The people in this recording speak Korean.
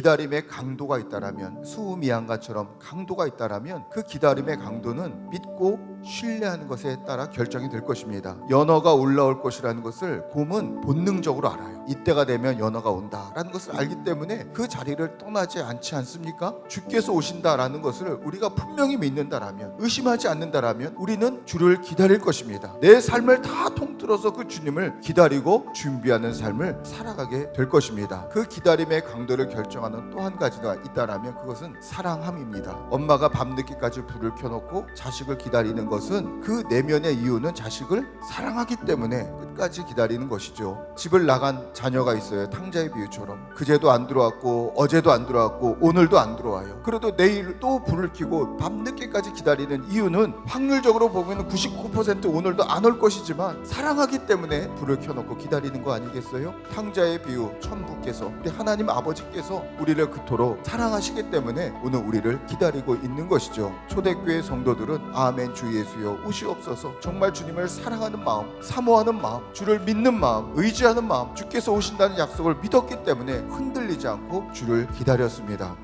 기다림의 강도가 있다라면 수미양가처럼 강도가 있다라면 그 기다림의 강도는 믿고 신뢰하는 것에 따라 결정이 될 것입니다. 연어가 올라올 것이라는 것을 곰은 본능적으로 알아요. 이때가 되면 연어가 온다라는 것을 알기 때문에 그 자리를 떠나지 않지 않습니까? 주께서 오신다라는 것을 우리가 분명히 믿는다라면 의심하지 않는다라면 우리는 주를 기다릴 것입니다. 내 삶을 다 통 틀어서 그 주님을 기다리고 준비하는 삶을 살아가게 될 것입니다. 그 기다림의 강도를 결정하는 또 한 가지가 있다라면 그것은 사랑함입니다. 엄마가 밤늦게까지 불을 켜놓고 자식을 기다리는 것은 그 내면의 이유는 자식을 사랑하기 때문에 끝까지 기다리는 것이죠. 집을 나간 자녀가 있어요. 탕자의 비유처럼 그제도 안 들어왔고 어제도 안 들어왔고 오늘도 안 들어와요. 그래도 내일 또 불을 켜고 밤늦게까지 기다리는 이유는 확률적으로 보면 99% 오늘도 안 올 것이지만 사랑하기 때문에 불을 켜놓고 기다리는 거 아니겠어요? 탕자의 비유 천부께서 우리 하나님 아버지께서 우리를 그토록 사랑하시기 때문에 오늘 우리를 기다리고 있는 것이죠. 초대교회 성도들은 아멘 주 예수여 오시옵소서 정말 주님을 사랑하는 마음 사모하는 마음 주를 믿는 마음 의지하는 마음 주께서 오신다는 약속을 믿었기 때문에 흔들리지 않고 주를 기다렸습니다.